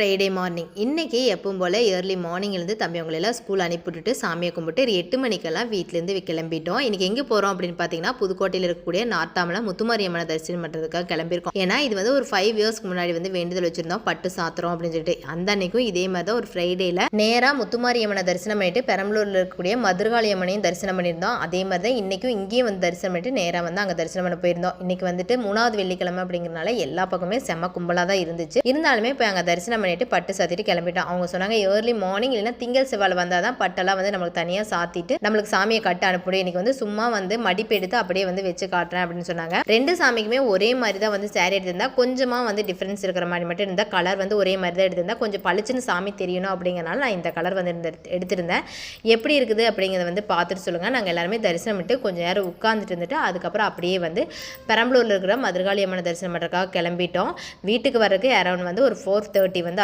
Friday morning இன்றைக்கி எப்பவும் போல் early மார்னிங்லேருந்து தம்பி அவங்களெல்லாம் ஸ்கூல் அனுப்பிவிட்டுட்டு சாமியை கும்பிட்டு ஒரு எட்டு மணிக்கெல்லாம் வீட்டிலேருந்து கிளம்பிட்டோம். இன்றைக்கி எங்கே போகிறோம் அப்படின்னு பார்த்தீங்கன்னா புதுக்கோட்டையில் இருக்கக்கூடிய நார்த்தாமலை முத்துமாரியம்மனை தரிசனம் பண்ணுறதுக்காக கிளம்பியிருக்கோம். ஏன்னா இது வந்து ஒரு ஃபைவ் இயர்ஸ்க்கு முன்னாடி வந்து வேண்டுதல் வச்சுருந்தோம். பட்டு சாத்திரம் அப்படின்னு சொல்லிட்டு. அந்த அன்னைக்கும் இதே மாதிரி தான் ஒரு ஃப்ரைடேயில் நேராக முத்துமாரியம்மனை தரிசனம் பண்ணிட்டு பெரம்பலூரில் இருக்கக்கூடிய மதுரகாளி அம்மனையும் தரிசனம் பண்ணியிருந்தோம். அதே மாதிரி தான் இன்றைக்கும் இங்கேயும் வந்து தரிசனம் பண்ணிட்டு நேராக வந்து அங்கே தரிசனம் பண்ண போயிருந்தோம். இன்றைக்கி வந்துட்டு மூணாவது வெள்ளிக்கிழமை அப்படிங்கிறனால எல்லா பக்கமே செம்ம கும்பலாக தான் இருந்துச்சு. இருந்தாலுமே இப்போ அங்கே தரிசனம் பண்ணிவிட்டு பட்டு சாத்திட்டு கிளம்பிட்டோம். அவங்க சொன்னாங்க ஏர்லி மார்னிங் இல்லைன்னா திங்கள் செவ்வாய் வந்தால் தான் பட்டெல்லாம் வந்து நம்மளுக்கு தனியாக சாத்திட்டு நம்மளுக்கு சாமியை கட்ட அனுப்பிடும் இன்றைக்கி வந்து சும்மா வந்து மடிப்பு எடுத்து அப்படியே வந்து வச்சு காட்டுறேன் அப்படின்னு சொன்னாங்க. ரெண்டு சாமிக்குமே ஒரே மாதிரி தான் வந்து சேரீ எடுத்திருந்தா கொஞ்சமாக வந்து டிஃப்ரென்ஸ் இருக்கிற மாதிரி மட்டும் இருந்தால் கலர் வந்து ஒரே மாதிரி தான் எடுத்திருந்தா கொஞ்சம் பளிச்சுன்னு சாமி தெரியணும் அப்படிங்கிறனால நான் இந்த கலர் வந்து எடுத்திருந்தேன். எப்படி இருக்குது அப்படிங்கிறத வந்து பார்த்துட்டு சொல்லுங்கள் நாங்கள் எல்லாருமே தரிசனம் விட்டு கொஞ்சம் நேரம் உட்காந்துட்டு இருந்துட்டு அதுக்கப்புறம் அப்படியே வந்து பெரம்பலூரில் இருக்கிற மதுரகாளி அம்மனை தரிசனம் பண்ணுறதுக்காக கிளம்பிட்டோம். வீட்டுக்கு வரக்கு அரௌண்ட் வந்து ஒரு ஃபோர் தேர்ட்டி வந்து